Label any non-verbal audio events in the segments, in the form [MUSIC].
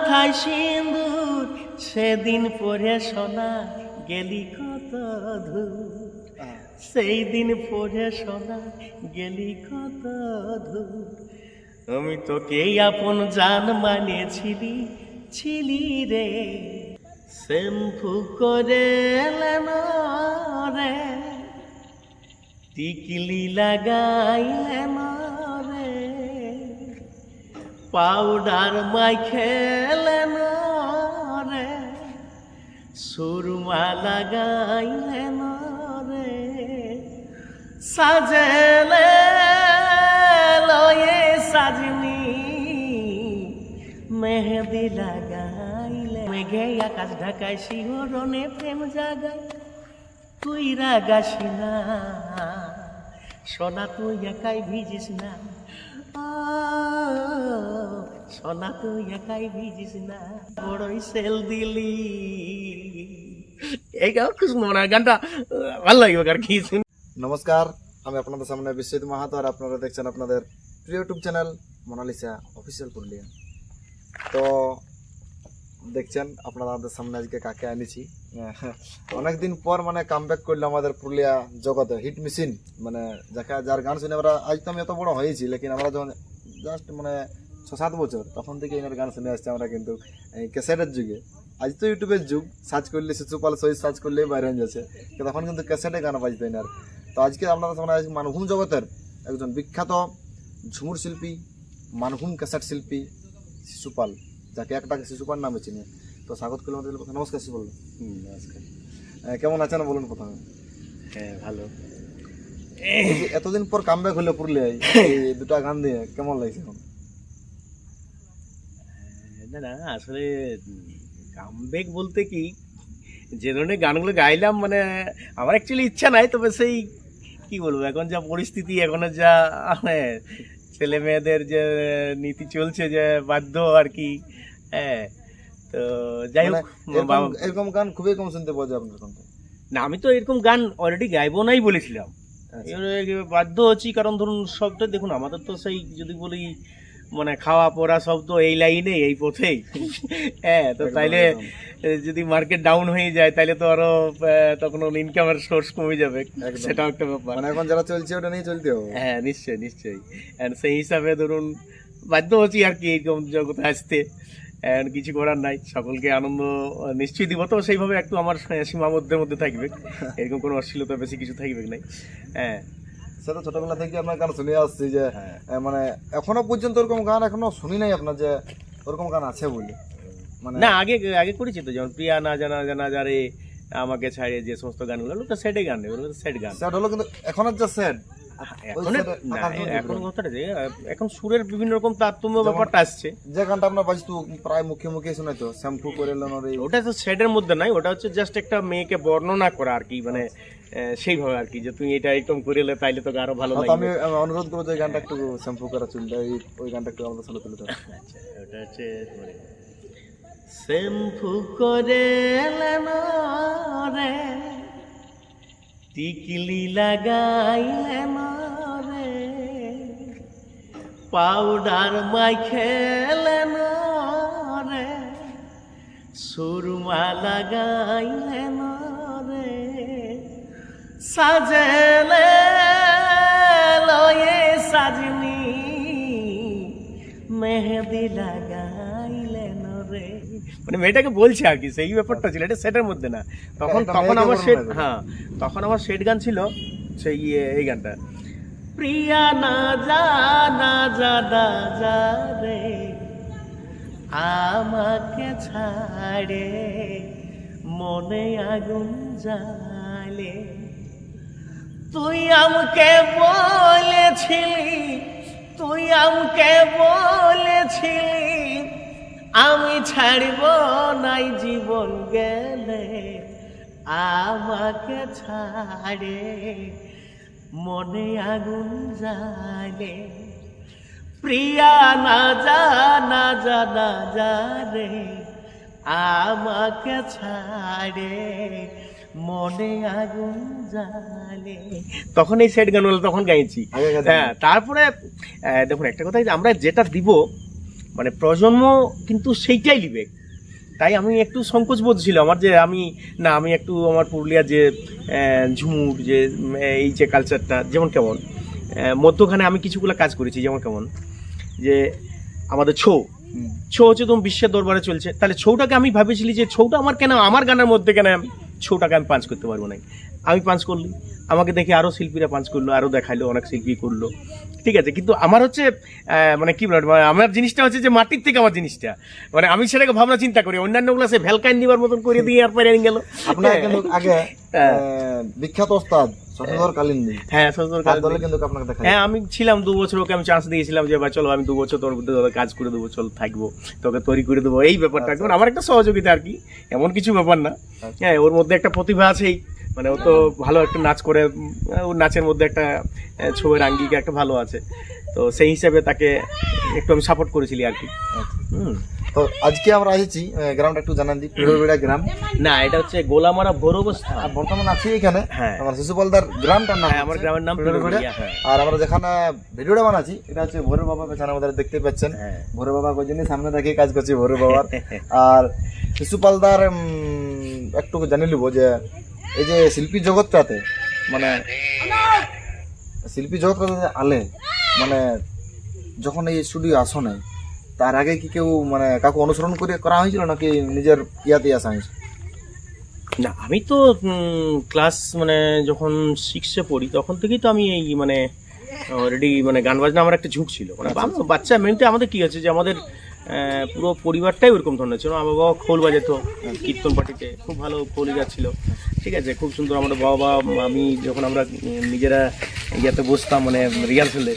মাথায় সিন্দুর সেদিন পরে সোনা গেলি কত দূর সেই দিন পরে সোনা গেলি কত দূর আমি তোকে আপন জান মানেছিলি ছিলি রে। শ্যাম্পু করে এলেন রে। টিকলি লাগাইলেন পাউডার মাইখেলেন রে, সুরমা লাগাইলেন রে। সাজেলে লয়ে সাজনি, মেহেদি লাগাইলে। মেঘে আকাশ ঢাকায় শিহরণে প্রেম জাগায়, তুই রাগাসি না সোনা তুই একাই ভিজিস না। সোনা একাই ভিজিস না বড়ই সেল দিলি। এই মনে গানটা, ভালো লাগবে আর কি নমস্কার, আমি আপনাদের সামনে বিশ্বজিৎ মাহাতো, আর আপনারা দেখছেন আপনাদের প্রিয় YouTube channel Monalisa official Purulia. তো, দেখছেন, আপনারা আমাদের সামনে আজকে কাকে আনিছি? অনেকদিন পর মানে কাম ব্যাক করল আমাদের পুরুলিয়া জগতে হিট মেশিন মানে যাকে, যার গান শুনে আমরা, আজ তো আমি এত বড় হয়েছি, লেকিন আমরা যখন জাস্ট মানে ছ সাত বছর তখন থেকে এনার গান শুনে আসছি আমরা কিন্তু ক্যাসেটের যুগে। আজ তো ইউটিউবের যুগ সার্চ করলে শিশুপাল সহিত সার্চ করলেই বাইরে হয়ে যাচ্ছে। তখন কিন্তু ক্যাসেটে গান বাজতো এনার। তো আজকে আপনারা সামনে আজকে মানভূম জগতের একজন বিখ্যাত ঝুমুর শিল্পী মানভূম ক্যাসেট শিল্পী শিশুপাল যাকে একটা শিশুপাল নামে চিনে। তো স্বাগত করলাম কথা নমস্কার শিশুপাল। নমস্কার। কেমন আছেন বলুন প্রথমে? হ্যাঁ ভালো। এতদিন পর কামব্যাক হলো পুরুলিয়ায় দুটা গান দিয়ে কেমন লাগছে এখন? না না আসলে কামব্যাক বলতে কি যে ধরনের গানগুলো গাইলাম মানে আমার অ্যাকচুয়ালি ইচ্ছা নাই তবে সেই কি বলব এখন যা পরিস্থিতি এখনের যা হ্যাঁ, ছেলে মেয়েদের যে নীতি চলছে যে বাধ্য আর কি হ্যাঁ তো যাই হোক মানে এরকম- গান খুবই কম শুনতে পাওয়া যায় আপনার না আমি তো এরকম গান অলরেডি গাইবো নাই বলেছিলাম আচ্ছা। বাধ্য হচ্ছি কারণ ধরুন সবটা দেখুন আমাদের তো সেই যদি বলি মানে খাওয়া পড়া সব তো এই লাইনে এই পথেই। হ্যাঁ তো তাইলে যদি মার্কেট ডাউন হয়ে যায় তাহলে তো আরও তখন ইনকামের সোর্স কমে যাবে। সেটাও একটা ব্যাপার। মানে এখন যারা চলছে ওটা নিয়ে চলতে হবে। হ্যাঁ নিশ্চয়ই নিশ্চয়ই। And সেই হিসাবে ধরুন বাধ্য হচ্ছি আর কি এরকম জগতে আসতে। And কিছু করার নাই। সকলকে আনন্দ নিশ্চয়ই দিব। তো সেইভাবে একটু আমার সীমাবদ্ধের মধ্যে থাকবে। [LAUGHS] এরকম কোনো অশ্লীলতা বেশি কিছু থাকবে নাই? হ্যাঁ। সেটা ছোটবেলা থেকে আপনার গান শুনে আসছি যে হ্যাঁ। মানে এখনও পর্যন্ত ওরকম গান এখনও শুনি নাই আপনার যে ওরকম গান আছে বলে মানে না আগে আগে করেছি তো যেমন প্রিয়া না জানা জানা যারে আমাকে ছাড়িয়ে যে সমস্ত গানগুলো ওগুলো তো সেটে গান ওগুলো তো সেট গান সেট হলো কিন্তু এখনও যে সেট এখন জুড়ে এখন ঘুরে। কথাটা যে এখন সুরের বিভিন্ন রকম তারতম্য ব্যাপারটা আসছে। যে গানটা আপনার বাজতো প্রায় মুখে মুখে শোনাইতো শ্যাম্পু করে ওটা তো সেটের মধ্যে নাই ওটা হচ্ছে জাস্ট একটা মেয়েকে বর্ণনা করা আর কি মানে সেইভাবে আর কি যে তুমি এটা এরকম করে এলে তাইলে তো আরও ভালো লাগবে। আমি অনুরোধ করব যে গানটা একটু শ্যাম্পু করা চুলটা ওই গানটা একটু আমাদের সামনে তুলে [LAUGHS] আচ্ছা ওটা হচ্ছে শ্যাম্পু করে রে টিকলি লাগাইলেন রে পাউডার মাইখেলেন রে সুরমা লাগাইলেন রে সাজেলে লয়ে সাজনি। মেহেদি রে মানে মেয়েটাকে বলছে আর কি সেই ব্যাপারটা ছিল এটা সেটের মধ্যে না। তখন তখন আমার সেট হ্যাঁ তখন আমার সেট গান ছিল সেই ইয়ে- এই গানটা। প্রিয়া না যা না যা না যা রে আমাকে ছাড়ে মনে আগুন জ্বালে। তুই আমাকে বলেছিলি তুই আমাকে বলেছিলি আমি ছাড়ব নাই জীবন গেলে আমাকে ছাড়ে মনে আগুন জ্বালে। প্রিয়া না যা না যা না যা রে আমাকে ছাড়ে মনে আগুন জ্বালে। তখন এই সেট গানগুলো তখন গাইছি। হ্যাঁ তারপরে দেখুন একটা কথা যে আমরা যেটা দিব মানে প্রজন্ম কিন্তু সেইটাই নিবে। তাই আমি একটু সংকোচ বোধ ছিল আমার যে আমি, না, আমি একটু আমার পুরুলিয়ার যে ঝুমুর যে, এই যে কালচারটা যেমন কেমন মধ্যখানে আমি কিছুগুলো কাজ করেছি, যেমন কেমন, যে আমাদের ছৌ। ছৌ হচ্ছে তুমি বিশ্বের দরবারে চলছে। তাহলে ছৌটাকে আমি ভাবেছিলি যে ছৌটা আমার কেন, আমার গানের মধ্যে কেন ছৌটাকে আমি পাঞ্চ করতে পারব না আমি পাঞ্চ করলি। আমাকে দেখে আরও শিল্পীরা পাঞ্চ করল আরও দেখাইলো, অনেক শিল্পী করল। ঠিক আছে কিন্তু আমার হচ্ছে মানে কি বলব মানে আমার জিনিসটা হচ্ছে যে মাটির থেকে আমার জিনিসটা। মানে আমি সেটাকে ভাবনা চিন্তা করি অন্যান্যগুলো সে ভ্যালকাইন দিবার মতন করে দিয়ে আর পারে গেল। আপনার কিন্তু আগে হ্যাঁ। বিখ্যাত ওস্তাদ হ্যাঁ কিন্তু আপনাকে দেখা হ্যাঁ আমি ছিলাম দু বছর ওকে আমি চান্স দিয়েছিলাম যে ভাই চলো আমি দু বছর তোর কাজ করে দেবো চল থাকব তোকে তৈরি করে দেবো। এই ব্যাপারটা আচ্ছা। আমার একটা সহযোগিতা আর কি এমন কিছু ব্যাপার না। আচ্ছা। হ্যাঁ ওর মধ্যে একটা প্রতিভা আছেই। মানে ও তো ভালো একটা নাচ করে ওর নাচের মধ্যে একটা ছবির আঙ্গিকা একটা ভালো আছে। তো সেই হিসাবে তাকে একটু আমি সাপোর্ট করেছিলি আর কি। হুম। তো আজকে আমরা এসেছি গ্রামটা একটু জানান দিই পিরোরবেড়া গ্রাম। না এটা হচ্ছে গোলামারা ভোর অবস্থা বর্তমানে আছি এখানে হ্যাঁ। আমার শিশুপালদার গ্রামটার নাম হ্যাঁ আমার গ্রামের নাম। পিরোরবেড়িয়া, হ্যাঁ। আর আমরা যেখানে ভিডিওটা বানাচ্ছি এটা হচ্ছে ভোরের বাবা পেছনে আমাদের দেখতে পাচ্ছেন। ভোরের বাবা ওই জন্যই সামনে দেখে কাজ করছি ভোরে বাবার। [LAUGHS] আর শিশুপালদার উম, একটু জানি লিব যে এই যে শিল্পী জগৎটাতে মানে শিল্পী জগৎটাতে আলে মানে যখন এই স্টুডিও আসো নাই তার আগে কি কেউ মানে কাকু অনুসরণ করে করা হয়েছিল নাকি নিজের ইয়াতে আসা হয়েছে? না আমি তো ক্লাস মানে যখন সিক্সে পড়ি তখন থেকেই তো আমি এই মানে অলরেডি মানে গান বাজনা আমার একটা ঝুঁক ছিল। মানে বাম- বাচ্চা মেনতে আমাদের কি আছে যে আমাদের পুরো পরিবারটাই ওরকম ধরনের ছিল। আমার বাবা খোল বাজাতো কীর্তন পার্টিতে। খুব ভালো খোলই যাচ্ছিল ঠিক আছে খুব সুন্দর আমার বাবা আমি যখন আমরা নিজেরা ইয়াতে বসতাম মানে রিহার্সেলে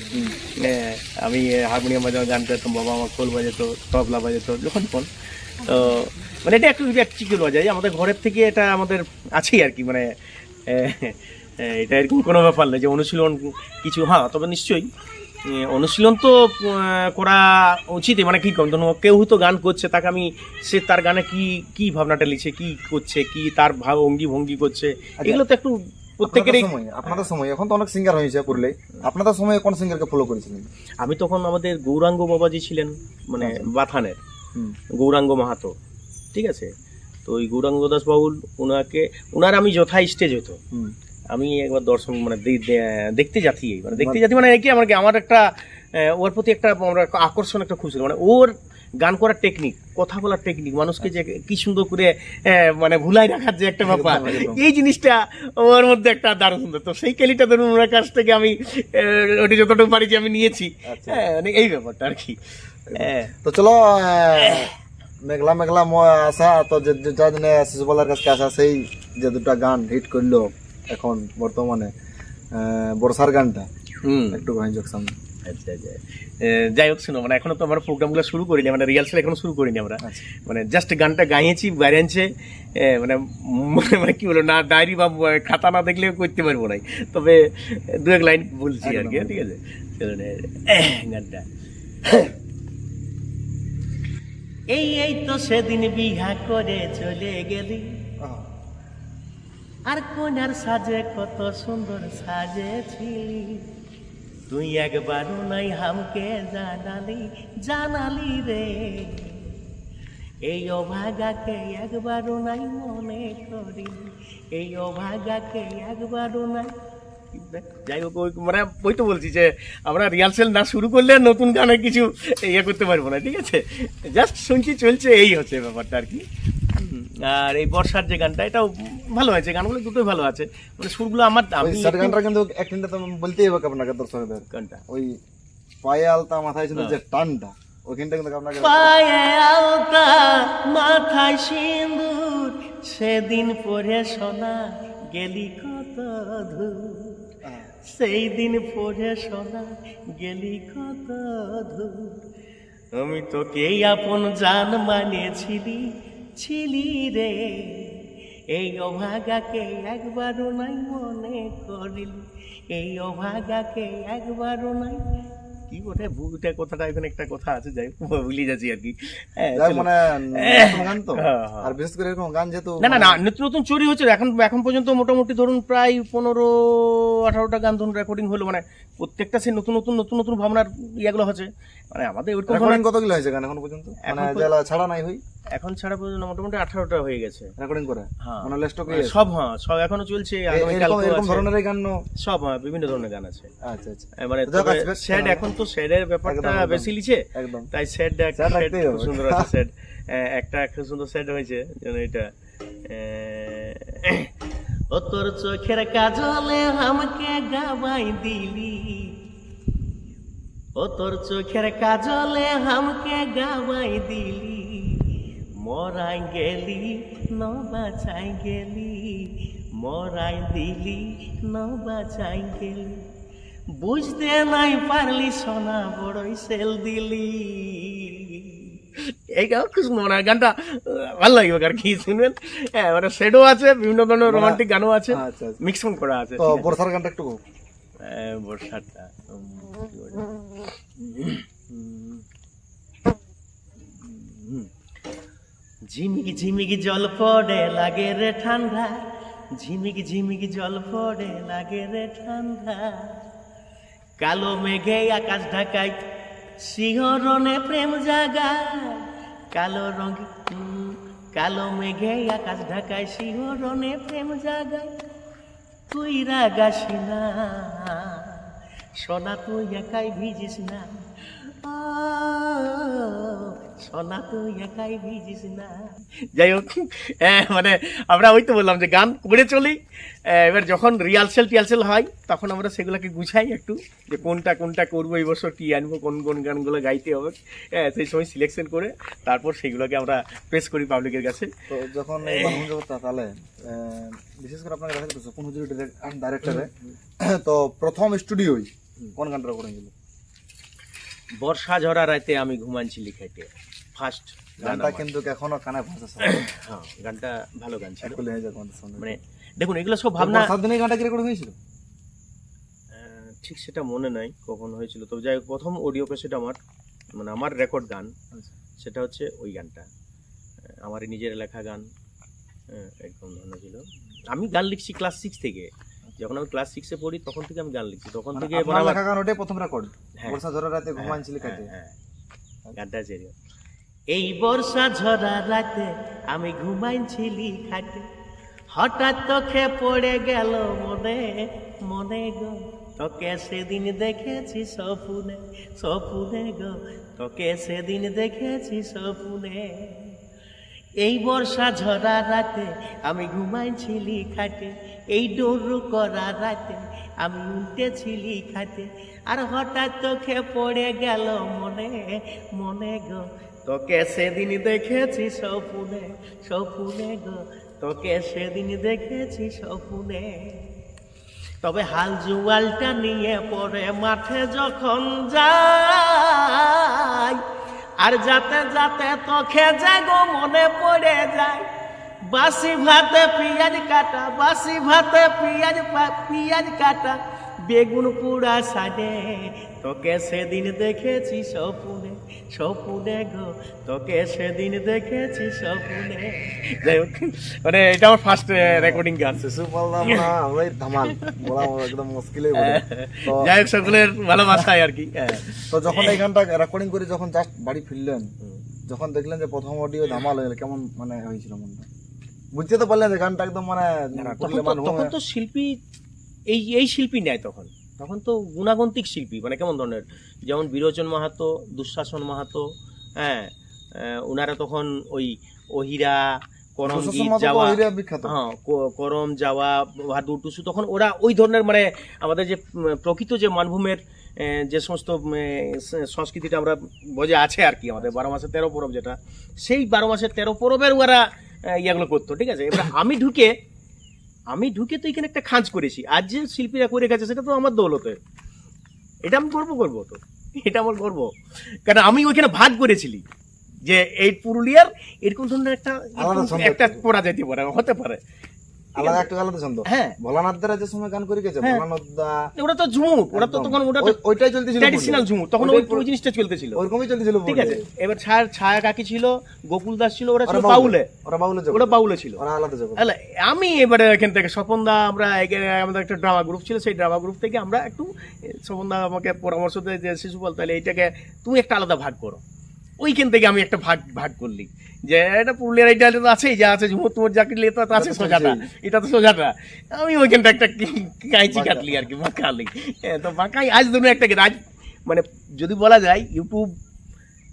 আমি হারমোনিয়াম বাজানো গান করতাম বাবা আমার খোল বাজাতো তবলা বাজাতো যখন তখন। তো মানে এটা একটু বলা যায় আমাদের ঘরের থেকে এটা আমাদের আছেই আর কি মানে এটা এরকম কোনো ব্যাপার নেই যে অনুশীলন কিছু হ্যাঁ তবে নিশ্চয়ই। অনুশীলন তো করা উচিতই। মানে কি কম? ধরুন কেউ তো গান করছে তাকে আমি সে তার গানে কি কি ভাবনাটা লিখছে কি করছে কি তার ভাব অঙ্গি ভঙ্গি করছে এগুলো তো একটু প্রত্যেকেরই আপনাদের সময় আপনাদের সময়। এখন তো অনেক সিঙ্গার হয়েছে পুরলে আপনাদের সময় কোন সিঙ্গারকে ফলো করেছিলেন? আমি তখন আমাদের গৌরাঙ্গ বাবাজি ছিলেন মানে বাথানের গৌরাঙ্গ মাহাতো। ঠিক আছে? তো ওই গৌরাঙ্গ দাস বাবুল ওনাকে ওনার আমি যথা স্টেজ হতো। আমি একবার দর্শন মানে দেখতে যাচ্ছি মানে দেখতে যাচ্ছি মানে কি আমার কি আমার একটা ওর প্রতি একটা আমার আকর্ষণ একটা খুব ছিল মানে ওর গান করার টেকনিক কথা বলার টেকনিক মানুষকে যে কি সুন্দর করে মানে ভুলাই রাখার যে একটা ব্যাপার। এই জিনিসটা ওর মধ্যে একটা দারুণ সুন্দর। তো সেই ক্যালিটা ধরুন ওনার কাছ থেকে আমি ওটি যতটুকু পারি যে আমি নিয়েছি। আচ্ছা। হ্যাঁ মানে এই ব্যাপারটা আর কি। হ্যাঁ। তো চলো মেঘলা মেঘলা ম- আসা তো যে দিনে শিশুপালার কাছে আসা সেই যে দুটা গান হিট করল এখন বর্তমানে বর্ষার গানটা। হুম। একটু ভাইজক সামনে। আচ্ছা আচ্ছা। যাই হোক শোনো মানে এখনও তো আমরা প্রোগ্রামগুলো শুরু করিনি মানে রিহার্সাল এখনও শুরু করিনি আমরা। আচ্ছা। মানে জাস্ট গানটা গাইয়েছি বাইরেছে মানে মানে মানে কি বলো না ডায়েরি বা খাতা না দেখলে করতে পারব না। তবে দু এক লাইন বলছি আর কি। ঠিক আছে? গানটা। এই এই তো সেদিন বিহা করে চলে গেলি। আর কন্যার সাজে কত সুন্দর সাজেছিলি। তুই একবারও নাই হামকে জানালি জানালি রে। এই অভাগাকে একবারও নাই মনে করি এই অভাগাকে একবারও নাই যাই হোক ওই মানে ওই তো বলছি যে আমরা রিহার্সেল না শুরু করলে নতুন গানে কিছু ইয়ে করতে পারব না ঠিক আছে? জাস্ট শুনছি চলছে এই হচ্ছে ব্যাপারটা আর কি। আর এই বর্ষার যে গানটা এটাও ভালো হয়েছে গানগুলো দুটোই ভালো আছে। মানে সুরগুলো আমার আমি স্যার গানটা কিন্তু একদিনটা তো বলতেই হবে আপনাকে দর্শকদের। গানটা ওই পায়ে আলতা মাথায় ছিল যে টানটা ওইখানটা কিন্তু আপনাকে পায়ে আলতা মাথায় সিঁদুর সেদিন পরে সোনা গেলি কত দূর সেই দিন পরে সোনা গেলি কত দূর। আমি তোকে আপন জান মানিয়েছিলি, ছিলি রে। এই অভাগাকে একবারও নাই মনে করিলি, এই অভাগাকে একবারও নাই কি ওটা কথাটা এখানে একটা কথা আছে যাই [LAUGHS] ভুলে যাচ্ছি আর কি। হ্যাঁ। মানে নতুন গান তো। হ্যাঁ, হ্যাঁ। আর বিশেষ করে এরকম গান যেহেতু না না না নতুন নতুন চুরি হচ্ছে। এখন এখন পর্যন্ত মোটামুটি ধরুন প্রায় পনেরো আঠারোটা গান ধরুন রেকর্ডিং হলো। মানে প্রত্যেকটা সে নতুন নতুন নতুন নতুন ভাবনার ইয়েগুলো হচ্ছে। মানে আমাদের রেকর্ডিং কতগুলো হয়েছে গান এখন পর্যন্ত? মানে যারা ছাড়া নাই হই? এখন ছাড়া পর্যন্ত মোটামুটি আঠারোটা হয়ে গেছে। রেকর্ডিং করে? হ্যাঁ। মানে লেস্টক মানে সব হ্যাঁ সব এখনও চলছে এরকম এরকম ধরনের গান সব হ্যাঁ বিভিন্ন ধরনের গান আছে। আচ্ছা আচ্ছা। মানে স্যাড এখন তো স্যাডের ব্যাপারটা। বেশি লিছে। একদম। তাই স্যাড খুব সুন্দর আছে স্যাড একটা খুব সুন্দর স্যাড হয়েছে যেন এটা ও তোর চোখের কাজলে আমাকে গাবাই দিলি। ও তোর চোখের কাজলে আমাকে গাবাই দিলি। মরাই গেলি ন বাঁচাই গেলি। মরাই দিলি ন বাঁচাই গেলি। বুঝতে নাই পারলি সোনা বড়ই সেল দিলি। এই গান খুব মানে গানটা আহ, ভালো লাগবে আর কি শুনবেন? হ্যাঁ মানে সেডও আছে বিভিন্ন ধরনের রোমান্টিক গানও আছে। আচ্ছা আচ্ছা। মিক্সন করা আছে তো বর্ষার গানটা একটু হ্যাঁ, বর্ষাটা। কি বলে? ঝিমিক ঝিমিক জল পড়ে, লাগে রে ঠান্ডা। ঝিমিক ঝিমিক জল পড়ে, লাগে রে ঠান্ডা। কালো মেঘে আকাশ ঢাকায়, শিহরণে প্রেম জাগা কালো রঙ কালো মেঘে আকাশ ঢাকায়, শিহরণে প্রেম জাগায়। তুই রাগাসি না সোনা তুই একাই ভিজিস না। সোনা তুই একাই ভিজিস না। যাই হোক হ্যাঁ, মানে আমরা ওই তো বললাম যে গান করে চলি। এবার যখন রিহার্সেল টিহার্সেল হয় তখন আমরা সেগুলোকে গুছাই একটু যে কোনটা কোনটা করব এই বছর কি আনব কোন কোন গানগুলো গাইতে হবে। হ্যাঁ সেই সময় সিলেকশন করে তারপর সেগুলোকে আমরা প্রেস করি পাবলিকের কাছে। তো যখন তাহলে আহ, বিশেষ করে আপনাকে দেখা যাচ্ছে হুজুর ডাইরেক্টরে তো প্রথম স্টুডিওই কোন গানটা রেকর্ডিং ছিল বর্ষা ঝরা রাতে আমি ঘুমানছিলি খাইতে ফার্স্ট গানটা কিন্তু এখনও কানে ভাষা [COUGHS] হ্যাঁ গানটা ভালো গান ছিল। হয়ে যাক আমাদের মানে দেখুন এগুলো সব ভাবনা বর্ষার দিনে গানটা কি রেকর্ডিং হয়েছিল? ঠিক সেটা মনে নাই কখন হয়েছিল। তবে যাই প্রথম অডিও ক্যাসেট আমার মানে আমার রেকর্ড গান। আচ্ছা। সেটা হচ্ছে ওই গানটা। আমার নিজের লেখা গান এরকম ধরনের ছিল। আমি গান লিখছি ক্লাস সিক্স থেকে। যখন আমি ক্লাস সিক্সে পড়ি তখন থেকে আমি গান লিখছি। তখন মানে থেকে লেখা গান ওটাই প্রথম রেকর্ড হ্যাঁ। বর্ষা ঝরা রাতে ঘুমানছিলি কাটে হ্যাঁ, হ্যাঁ। গানটা আছে। এই বর্ষা ঝরা রাতে আমি ঘুমাইছিলি খাটে। হঠাৎ তোকে পড়ে গেল মনে মনে গো, তোকে সেদিন দেখেছি সপুনে সপুনে গো, তোকে সেদিন দেখেছি সপুনে এই বর্ষা ঝরা রাতে আমি ঘুমাইছিলি খাটে, এই ডোরু করা রাতে আমি উল্টেছিলি খাটে। আর হঠাৎ তোকে পড়ে গেল মনে মনে গো তোকে সেদিন দেখেছি সপুনে সপুনে গো, তোকে সেদিন দেখেছি সপুনে তবে হাল জুয়ালটা নিয়ে পরে মাঠে যখন যাই, আর যাতে যাতে তোকে জাগো মনে পড়ে যায়। বাসি ভাতে পেঁয়াজ কাটা, বাসি ভাতে পেঁয়াজ পেঁয়াজ কাটা বেগুন পুরা সাজে। তোকে সেদিন দেখেছি সপুনে সপুনে গো তোকে সেদিন দেখেছি সপুনে যাই হোক মানে এটা আমার ফার্স্ট রেকর্ডিং গান। শিশু বললাম না ওই ধামাল। বলা একদম মুশকিলই বলে। তো যাই হোক সকলের ভালোবাসায় আর কি। হ্যাঁ। তো যখন এই গানটা রেকর্ডিং করে যখন জাস্ট বাড়ি ফিরলেন যখন দেখলেন যে প্রথম অডিও ধামাল হয়ে গেল কেমন মানে হয়েছিল মনটা? বুঝতে তো পারলেন যে গানটা একদম মানে তখন তো শিল্পী এই এই শিল্পী নেয় তখন। তখন তো গুণাগন্তিক শিল্পী মানে কেমন ধরনের? যেমন বিরোচন মাহাতো দুঃশাসন মাহাতো হ্যাঁ ওনারা তখন ওই অহিরা করম যাওয়া বিখ্যাত। হ্যাঁ করম যাওয়া ভাদু টুসু তখন ওরা ওই ধরনের মানে আমাদের যে প্রকৃত যে মানভূমের যে সমস্ত সংস্কৃতিটা আমরা বজায় আছে আর কি আমাদের বারো মাসের তেরো পরব যেটা সেই বারো মাসের তেরো পরবের ওরা ইয়েগুলো করতো ঠিক আছে? এবার আমি ঢুকে আমি ঢুকে তো এখানে একটা খাঁজ করেছি। আর যে শিল্পীরা করে গেছে সেটা তো আমার দৌলতে। এটা আমি গর্ব করব তো। এটা আমার গর্ব। কারণ আমি ওইখানে ভাগ করেছিলি যে এই পুরুলিয়ার এরকম ধরনের একটা। একটা পড়া যেতে পারে হতে পারে। আলাদা একটু আলাদা ছন্দ। হ্যাঁ। ভোলানাথ যে সময় গান করে গেছে। দা ওটা তো ঝুমুর ওটা তো তখন ওটা ওইটাই চলতেছিল ট্র্যাডিশনাল ঝুমুর তখন ওই ওইটাই জিনিসটা চলতেছিল। ওরকমই চলতেছিল ঠিক আছে। এবার ছায়া ছায়া কাকি ছিল গোকুল দাস ছিল ওরা ছিল বাউলে। ওরা বাউলে ওরা বাউলে ছিল। ওরা আলাদা জগৎ। তাহলে আমি এবারে এখান থেকে স্বপনদা আমরা আমাদের একটা ড্রামা গ্রুপ ছিল সেই ড্রামা গ্রুপ থেকে আমরা একটু স্বপনদা আমাকে পরামর্শ দেয় যে শিশুপাল তাহলে এইটাকে তুমি একটা আলাদা ভাগ করো। ওইখান থেকে আমি একটা ভাগ ভাগ করলি। যে এটা পুরুলিয়ার এইটা তো আছেই যা আছে ঝুমুর তোমার জাকির এটা তো আছে সোজাটা। এটা তো সোজাটা। আমি ওইখানটা একটা কাঁচি কাটলি আর কি বাঁকালি হ্যাঁ, তো বাঁকাই আজ ধরুন একটা আজ মানে যদি বলা যায় ইউটিউব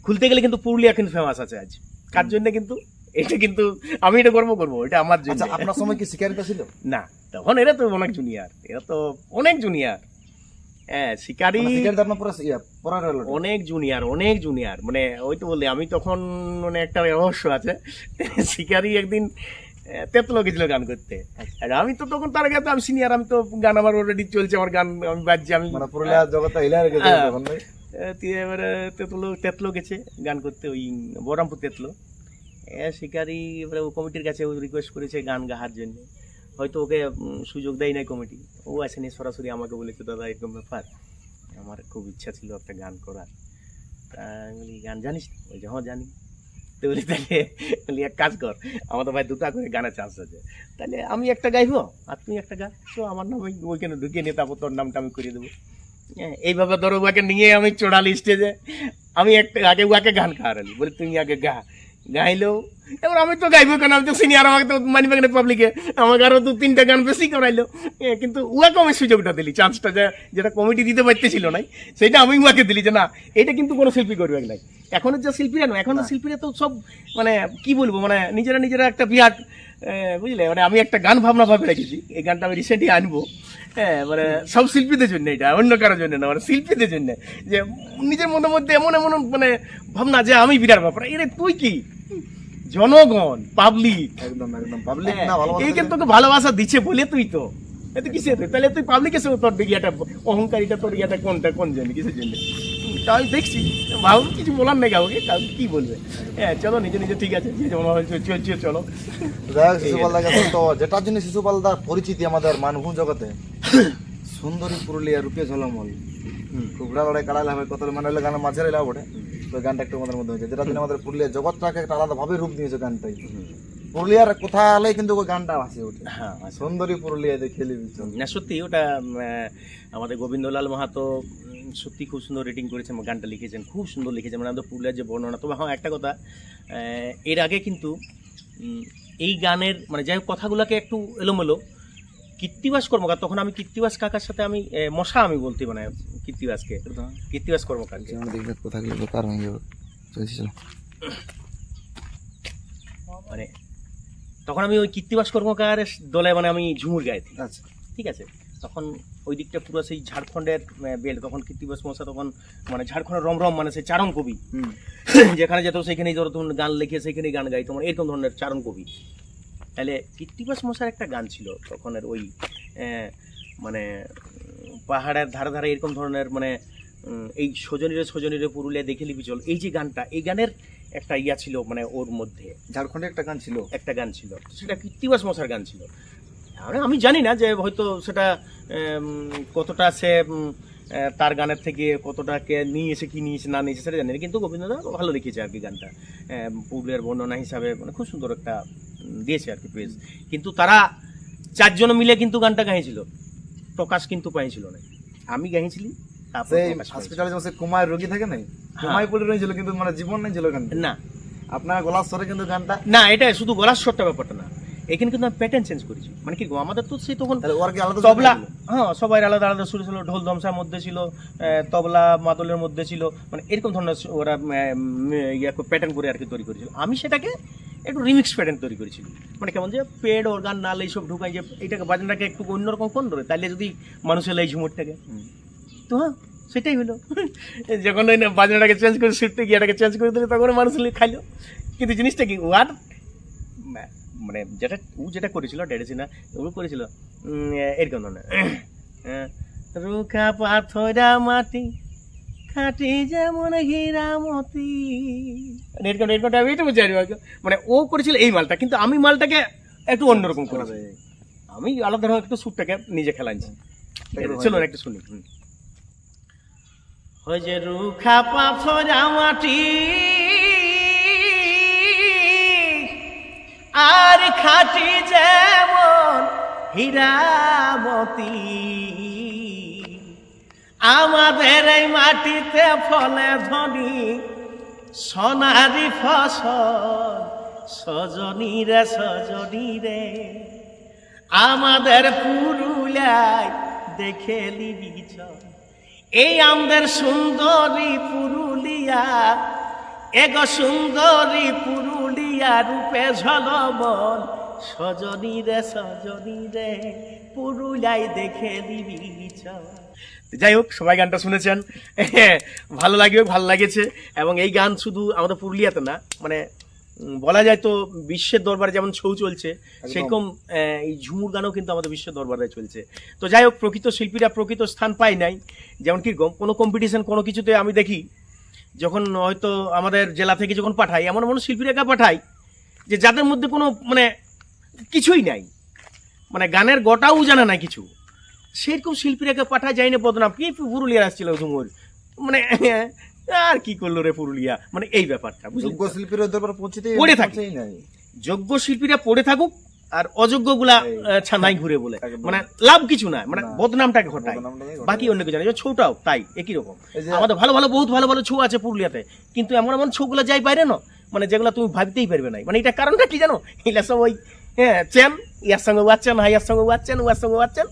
খুলতে গেলে কিন্তু পুরুলিয়া কিন্তু ফেমাস আছে আজ। কার জন্য কিন্তু? এটা কিন্তু আমি এটা গর্ব করব এটা আমার জন্য। আচ্ছা আপনার সময় কি শিকারিতা ছিল? না তখন এরা তো অনেক জুনিয়ার এরা তো অনেক জুনিয়র হ্যাঁ শিকারি মানে ইয়া অনেক জুনিয়র অনেক জুনিয়র মানে ওই তো বললি আমি তখন মানে একটা রহস্য আছে। [LAUGHS] শিকারি একদিন তেতলো গেছিল গান করতে। আর আমি তো তখন তার আগে আমি সিনিয়র আমি তো গান আমার অলরেডি চলছে আমার গান আমি বাজছি আমি মানে পুরুলিয়া জগৎটা হিলা রেখেছে হ্যাঁ। ভাই? এবারে তেতলো তেতলো গেছে গান করতে ওই বহরমপুর তেতলো। এ শিকারি এবারে ও কমিটির কাছে রিকোয়েস্ট করেছে গান গাহার জন্য। হয়তো ওকে সুযোগ দেয় নাই কমিটি ও আসেনি সরাসরি আমাকে বলেছে দাদা এরকম ব্যাপার। আমার খুব ইচ্ছা ছিল একটা গান করার। তা বলি গান জানিস ওই যে হ্যাঁ জানি। তো বলি তাহলে বলি এক কাজ কর আমাদের ভাই দুটা করে গানের চান্স আছে। তাহলে আমি একটা গাইবো আর তুই একটা গান। তো আমার নাম ওই- ওইখানে ঢুকিয়ে নিয়ে তারপর তোর নামটা আমি করে দেবো। হ্যাঁ, এইভাবে ধরো উহাকে নিয়ে আমি চড়ালি স্টেজে আমি একটা আগে উহাকে গান খাওয়ালি বলি তুমি আগে গা গাইলো এবার আমি তো গাইবো কেন? আমি তো সিনিয়র আমাকে তো মানিবে কেন পাবলিকে আমাকে আরও দু তিনটা গান বেশি করাইলো। কিন্তু উহাকে আমি সুযোগটা দিলি চান্সটা যে যেটা কমিটি দিতে পারতেছিল নাই, সেটা আমি উহাকে দিলি যে না, এটা কিন্তু কোনো শিল্পী করবে নাই। এখনের যে শিল্পীরা নয় এখনের শিল্পীরা তো সব মানে কি বলব মানে নিজেরা নিজেরা একটা বিরাট বুঝলে? মানে আমি একটা গান ভাবনা ভাবে রেখেছি, এই গানটা আমি রিসেন্টলি আনব। হ্যাঁ মানে সব শিল্পীদের জন্য এটা, অন্য কারোর জন্য না মানে শিল্পীদের জন্য। যে, নিজের মনের মধ্যে এমন এমন মানে ভাবনা যে আমি বিরাট ব্যাপার এরে তুই কি? জনগণ পাবলিক একদম একদম পাবলিক না ভালো এই কিন্তু তোকে ভালোবাসা দিচ্ছে বলে তুই তো। এত কিসে তুই তাহলে তুই পাবলিক এসে তোর ইয়াটা অহংকারিটা তোর ইয়াটা কোনটা কোন জন্য কিসের জন্য তাই দেখছি। ভাবুন কিছু বলার নেই কাউকে কাউ কি বলবে? হ্যাঁ চলো নিজে নিজে ঠিক আছে যে যেমন চলছে চলো। তো যেটার জন্য শিশুপাল দার পরিচিতি আমাদের মানভূম জগতে [LAUGHS] সুন্দরী পুরুলিয়া রূপে ঝলমল। কুকড়া লড়াই কাড়ালে হবে কত মানে হলো গানের মাঝে রইলা বটে। তো ওই গানটা একটু আমাদের মধ্যে হয়েছে। যেটা জন্য আমাদের পুরুলিয়া জগৎটাকে একটা আলাদা ভাবে রূপ দিয়েছে গানটাই। পুরুলিয়ার কোথা হলে কিন্তু ওই গানটা আসে ওঠে। হ্যাঁ। সুন্দরী পুরুলিয়া দেখে না সত্যি ওটা আমাদের গোবিন্দলাল মাহাতো সত্যি খুব সুন্দর রেটিং করেছেন গানটা লিখেছেন খুব সুন্দর লিখেছেন। মানে আমাদের পুরুলিয়ার যে বর্ণনা তবে হ্যাঁ একটা কথা এর আগে কিন্তু এই গানের মানে যাই হোক কথাগুলোকে একটু এলোমেলো কীর্তিবাস কর্মকার তখন আমি কীর্তিবাস কাকার সাথে আমি মশা আমি বলতে মানে কীর্তিবাসকে কীর্তিবাস কর্মকারকে কোথাগুলো বেকার হয়ে যাবে চলছি চলো। মানে তখন আমি ওই কীর্তিবাস কর্মকারের দলে মানে আমি ঝুমুর গাইছি আচ্ছা। ঠিক আছে? তখন ওই দিকটা পুরো সেই ঝাড়খণ্ডের বেল্ট তখন কীর্তিবাস মশা তখন মানে ঝাড়খণ্ডের রমরম মানে সেই চারণ কবি। হুম। যেখানে যেত সেখানেই ধরো তখন গান লিখে সেখানেই গান গাইতো মানে এরকম ধরনের চারণ কবি। তাহলে কীর্তিবাস মশার একটা গান ছিল তখনের ওই মানে পাহাড়ের ধারে ধারে এরকম ধরনের মানে এই সজনীরে সজনীরে পুরুলিয়া দেখে লিপি চল। এই যে গানটা এই গানের একটা ইয়া ছিল মানে ওর মধ্যে। ঝাড়খণ্ডে একটা গান ছিল? একটা গান ছিল। সেটা কীর্তিবাস মশার গান ছিল। আমি জানি না যে হয়তো সেটা কতটা সে তার গানের থেকে কতটা কে নিয়েছে কি নিয়েছে না নিয়েছে সেটা জানি না। কিন্তু গোবিন্দদা ভালো লিখেছে আর কি গানটা। পুরুলিয়ার বর্ণনা হিসাবে মানে খুব সুন্দর একটা দিয়েছে আর কি পেজ কিন্তু তারা চারজন মিলে কিন্তু গানটা গাইছিল। প্রকাশ কিন্তু পাইছিল না। আমি সেই হসপিটালে সে রোগী থাকে নাই কুমায় পড়ে রয়েছিল কিন্তু মানে জীবন নেই ছিল গানটা না। আপনার গলার স্বরে কিন্তু গানটা না এটা শুধু গলার স্বরটা ব্যাপারটা না। এখানে কিন্তু আমি প্যাটার্ন চেঞ্জ করেছি। মানে কি আমাদের তো সেই তখন তবলা হ্যাঁ সবাই আলাদা আলাদা সুরে ছিল ঢোল ধমসার মধ্যে ছিল তবলা মাদলের মধ্যে ছিল মানে এরকম ধরনের ওরা ইয়া প্যাটার্ন করে আর কি তৈরি করেছিল। আমি সেটাকে একটু রিমিক্স প্যাটার্ন তৈরি করেছিল। মানে কেমন যে পেড অর্গান নাল এইসব ঢুকাই যে এটাকে বাজনাটাকে একটু অন্যরকম কোন ধরে তাহলে যদি মানুষের এই ঝুমুরটাকে। তো হ্যাঁ সেটাই হলো। [LAUGHS] যখন ওই না বাজনাটাকে চেঞ্জ করে শিফটে গিয়ে এটাকে চেঞ্জ করে দিলে তখন মানুষ খাইলো। কিন্তু জিনিসটা কি ওয়ার মানে যেটা ও যেটা করেছিল ডেডেছিনা ও করেছিল এরকম ধরনের। [CLEARS THROAT] রুখা পাথরা মাটি খাটি যেমন হীরামতি। মানে এরকম এরকমটা আমি এটা বুঝতে পারি মানে ও করেছিল এই মালটা কিন্তু আমি মালটাকে একটু অন্যরকম করেছি। আমি আলাদা রকম একটু সুরটাকে নিজে খেলাইছি চলুন একটু শুনি। হয় যে রুখা পাথর মাটি আর খাটি যেমন হীরামতি। আমাদের এই মাটিতে ফলে ধনি, সোনারি ফসল, সজনী রে সজনী রে আমাদের পুরুলিয়ায় দেখে লিবি চল। এই আমাদের সুন্দরী পুরুলিয়া, এগো সুন্দরী পুরুলিয়া রূপে ঝলমন সজনী রে সজনী রে, পুরুলিয়ায় দেখে দিবি। যাই হোক সবাই গানটা শুনেছেন। [LAUGHS] ভালো লাগবে ভালো লাগেছে। এবং এই গান শুধু আমাদের পুরুলিয়াতে না মানে বলা যায় তো বিশ্বের দরবারে যেমন ছৌ চলছে সেরকম এই ঝুমুর গানও কিন্তু আমাদের বিশ্বের দরবারে চলছে। তো যাই হোক প্রকৃত শিল্পীরা প্রকৃত স্থান পায় নাই। যেমন কি কোনো কম্পিটিশন কোনো কিছুতে আমি দেখি যখন হয়তো আমাদের জেলা থেকে যখন পাঠাই এমন এমন শিল্পীরাকে পাঠাই যে যাদের মধ্যে কোনো মানে কিছুই নাই। মানে গানের গোটাও জানে না কিছু। সেরকম শিল্পীরাকে পাঠা যায় না বদনাম কি পুরুলিয়া আসছিল ঝুমুর মানে আর কি করল রে পুরুলিয়া? মানে এই ব্যাপারটা যোগ্য শিল্পীর দরবার পৌঁছতেই পড়ে থাকে। যোগ্য শিল্পীরা পড়ে থাকুক আর অযোগ্যগুলা ছানাই ঘুরে বলে। মানে লাভ কিছু না মানে বদনামটাকে ঘটায়। বাকি অন্য কিছু না। ছৌটাও তাই একই রকম। আমাদের ভালো ভালো বহুত ভালো ভালো ছৌ আছে পুরুলিয়াতে। কিন্তু এমন এমন ছৌগুলো যাই বাইরে না মানে যেগুলো তুমি ভাবতেই পারবে না। মানে এটা কারণটা কি জানো? এগুলা সব ওই হ্যাঁ চেন ইয়ার সঙ্গে ওয়াচ্ছেন হাইয়ার সঙ্গে ওয়াচ্ছেন ওয়ার সঙ্গে ওয়াচ্ছেন।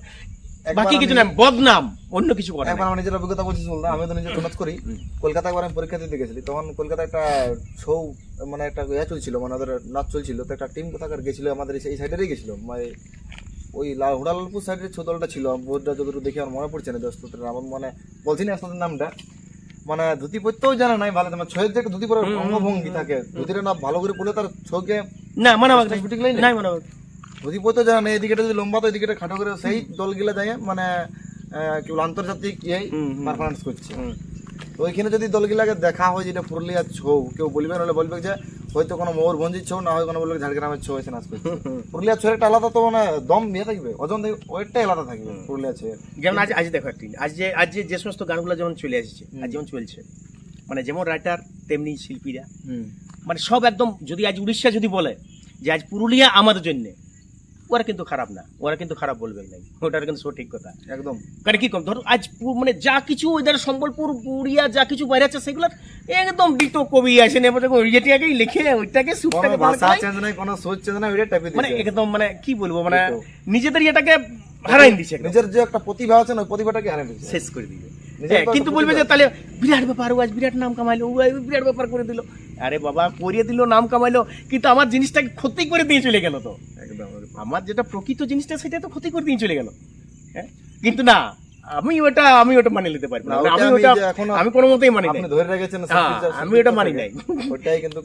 বাকি কিছু আমি- না বদনাম অন্য কিছু করে একবার না আমার নিজের অভিজ্ঞতা বলছি শুনলাম আমি তো নিজে প্রমাদ করি। কলকাতা একবার আমি পরীক্ষা দিতে গেছিলি তখন কলকাতা একটা ছৌ মানে একটা ইয়ে চলছিল মানে ওদের নাচ চলছিল তো একটা টিম কোথাকার গেছিল আমাদের এই সাইডেরই গেছিল মানে ওই হুড়ালালপুর সাইডের ছৌ দলটা ছিল বোধটা যতটুকু দেখে আমার মনে পড়ছে না দোস্ত আমার মানে বলছি না আসলে নামটা। মানে ধুতি পরতেও জানা নাই ভালো মানে ছয়ের যে ধুতি পরে অঙ্গভঙ্গি থাকে ধুতিটা না ভালো করে পড়লে তার ছৌকে না মানে line? মানে পরতেও জানা নেই এদিকে যদি লম্বা তো এদিকে খাটো করে সেই দলগুলা যায় মানে কি বলে আন্তর্জাতিক ইয়ে। পারফরমেন্স করছে। হুম। তো ওইখানে যদি দলগুলাকে দেখা হয় যেটা পুরুলিয়ার ছৌ কেউ বলবে নাহলে বলবে যে হয়তো কোনো ময়ূরভঞ্জির ছৌ না হয় কোনো বলবে ঝাড়গ্রামের ছৌ এসে নাচ করছে। পুরুলিয়ার ছৌ একটা আলাদা তো মানে দম ইয়ে থাকবে ওজন থাকবে ওয়েটটাই আলাদা থাকবে পুরুলিয়ার ছৌ যেমন আজ আজ দেখো একটি আজ যে আজ যে যে সমস্ত গানগুলো যেমন চলে আসছে আজ যেমন চলছে মানে যেমন রাইটার তেমনি শিল্পীরা মানে সব একদম যদি আজ উড়িষ্যা যদি বলে যে আজ পুরুলিয়া আমাদের জন্য ওরা কিন্তু খারাপ না ওরা কিন্তু খারাপ বলবেন নাই ওটার কিন্তু সঠিক কথা। একদম। কারণ কি কম? ধরো আজ মানে যা কিছু ওদের সম্বলপুর পুরিয়া যা কিছু বাইরে আছে সেগুলো একদম ডিটো কবি আছে নেবে যেটাকেই লিখে ওইটাকে কোনো সুরটাকে ভাষা চেঞ্জ নাই কোনো সোচ চেঞ্জ নাই ওইটা টাইপে মানে একদম মানে কি বলব মানে নিজেদের এটাকে হারাই দিচ্ছে নিজের যে একটা প্রতিভা আছে না ওই প্রতিভাটাকে হারিয়ে দিচ্ছে শেষ করে দিবে হ্যাঁ, কিন্তু বলবে যে তাহলে বিরাট ব্যাপার ও আজ বিরাট নাম কামাইলো বিরাট ব্যাপার করে দিল। আরে বাবা করিয়ে দিল নাম কামাইলো কিন্তু আমার জিনিসটাকে ক্ষতি করে দিয়ে চলে গেল তো। আমার যেটা প্রকৃত জিনিসটা সেটা তো ক্ষতি করে দিয়ে চলে গেল। হ্যাঁ? কিন্তু না আমি ওটা আমি ওটা মানে নিতে পারব না। আমি ওটা এখনো- আমি কোনো মতেই মানি আপনি ধরে রেখেছেন সব হ্যাঁ, আমি ওটা মানি নাই। ওটাই কিন্তু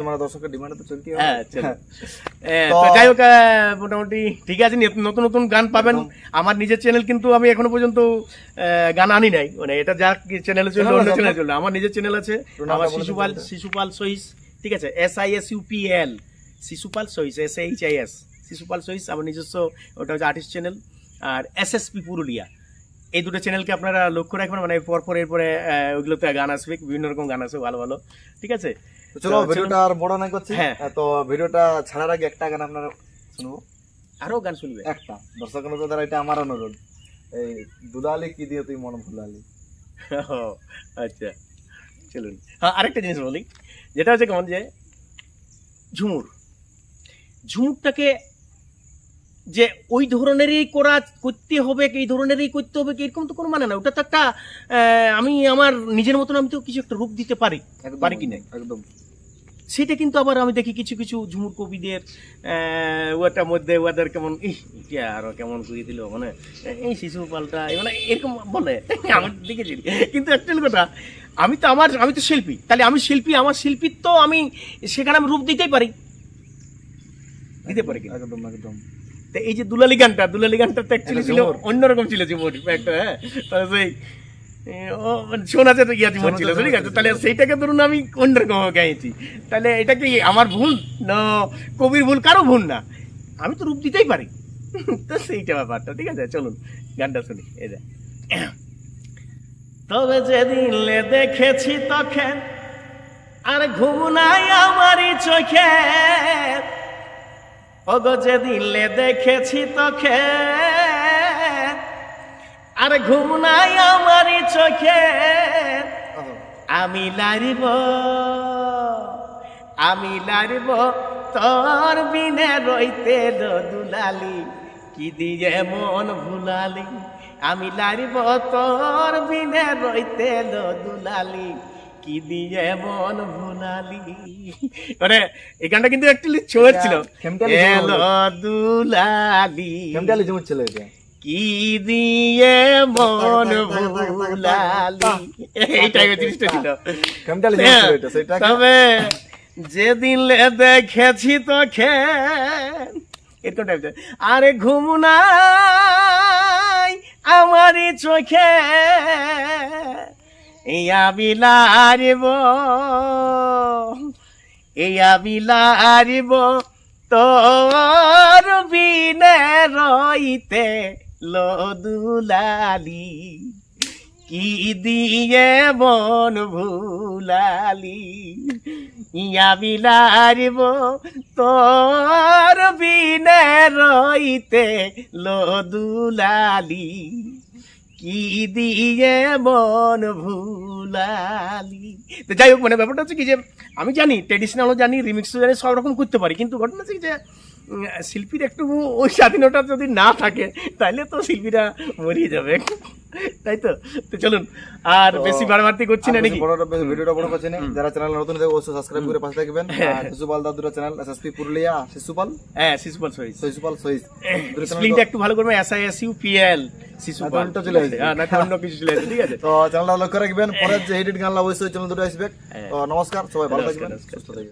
তোমার দর্শকের ডিমান্ড তো চলতেই হবে। হ্যাঁ তো- যাই হোক মোটামুটি ঠিক আছে নতুন নতুন গান পাবেন। আমার নিজের চ্যানেল কিন্তু আমি এখনও পর্যন্ত গান আনি নাই। মানে এটা যা চ্যানেলে চলল Channel অন্য চ্যানেলে চলল আমার নিজের চ্যানেল আছে আমার শিশুপাল শিশুপাল সহিস ঠিক আছে S I S U P L Shishupal Sahis S H I S Shishupal Sahis আমার নিজস্ব ওটা হচ্ছে আর্টিস্ট চ্যানেল আর এস এস পুরুলিয়া। এই দুটো চ্যানেলকে আপনারা লক্ষ্য রাখবেন মানে পরপর এরপরে ওইগুলোতে গান আসবে বিভিন্ন রকম গান আসবে ভালো ভালো। ঠিক আছে? চলো ভিডিওটা আর বড় না করছি। হ্যাঁ। তো ভিডিওটা ছাড়ার আগে একটা গান আপনারা শুনব। আরও গান শুনবে? একটা। দর্শক অনুরোধ এটা আমার অনুরোধ। এই দুলালি কি দিয়ে তুই মন ভুলালি? আচ্ছা। চলুন। হ্যাঁ আরেকটা জিনিস বলি। যেটা হচ্ছে কেমন যে ঝুমুর। ঝুমুরটাকে যে ওই ধরনেরই করা করতে হবে এই ধরনেরই করতে হবে কি এরকম তো কোনো মানে না। ওটা তো একটা আমি আমার নিজের মতন আমি তো কিছু একটা রূপ দিতে পারি পারি কি নাই? একদম। সেটা কিন্তু আবার আমি দেখি কিছু কিছু ঝুমুর কবিদের ওটার মধ্যে ওদের কেমন ইহ এটা আরও কেমন করে দিল মানে এই শিশু পাল্টা মানে এরকম বলে [LAUGHS] আমি দেখেছি। কিন্তু অ্যাকচুয়ালি কথা আমি তো আমার আমি তো শিল্পী তাহলে আমি শিল্পী আমার শিল্পীর তো আমি সেখানে আমি রূপ দিতেই পারি। দিতে পারি একদম একদম। তো এই যে দুলালি গানটা দুলালি গানটা তো অ্যাকচুয়ালি ছিল অন্যরকম ছিল ঝুমুর একটা হ্যাঁ? তাহলে সেই ও মানে শোনা যেত ইয়া শোনা ছিল ঠিক আছে? তাহলে সেইটাকে ধরুন আমি অন্যরকম গাইছি। তাহলে এটা কি আমার ভুল? না কবির ভুল কারও ভুল না। আমি তো রূপ দিতেই পারি। [LAUGHS] তো সেইটা ব্যাপারটা ঠিক আছে? চলুন গানটা শুনি এই যে। তবে যেদিন দেখেছি তখন আর ঘুম নাই আমারই চোখে। ওগো যেদিন লে দেখেছি তোকে, আর ঘুম নাই আমারই চোখে, আমি লারিব আমি লারিব তোর বিনে রইতে দুলালি, কি দিয়ে মন ভুলালি? আমি লারিব তোর বিনে রইতে দুলালি। কি দিয়ে মন ভুলালি? মানে এই গানটা কিন্তু অ্যাকচুয়ালি ছোট ছিল। খেমটালি ছিল এলো দুলালি। কেমটালি জমুর ছিল এটা। কি দিয়ে মন ভুলালি? এই টাইপের জিনিসটা ছিল। কেমটালি জমুর ছিল এটা সেটা তবে যেদিন লে দেখেছি তোকে এরকম টাইপের আরে ঘুম নাই আমারই চোখে। এই আমি লারিব এই আমি লারিব তোর বিনে রইতে লদুলালি কি দিয়ে মন ভুলালি? ইয়া বিলারিব তোর বিনে রইতে লদুলালি কি দিয়ে মন ভুলালি? তো যাই হোক মানে ব্যাপারটা হচ্ছে কি যে, আমি জানি ট্রেডিশনালও জানি রিমিক্সও জানি, সব রকম করতে পারি, কিন্তু ঘটনা হচ্ছে যে শিল্পীর একটু ওই স্বাধীনতা যদি না থাকে, তাহলে তো শিল্পীরা মরিয়ে যাবে। তাই তো? তো চলুন আর বেশি বাড়াবাড়তি করছি না নাকি? ভিডিওটা বড় করছি না। যারা চ্যানেল নতুন দেখো অবশ্যই সাবস্ক্রাইব করে পাশে থাকবেন। আর শিশুপাল দাদুরা চ্যানেল এসএসপি পুরুলিয়া শিশুপাল? হ্যাঁ শিশুপাল সহিস। শিশুপাল channel স্প্লিংটা একটু ভালো করবে S I S U P L Shishupal. তো চলে আসবে। হ্যাঁ না অন্য কিছু চলে আসবে ঠিক আছে? তো চ্যানেলটা লক্ষ্য রাখবেন। পরের যে এডিট গান অবশ্যই চ্যানেল দুটো আসবে। হ্যাঁ। তো নমস্কার সবাই ভালো থাকবেন সুস্থ থাকবেন।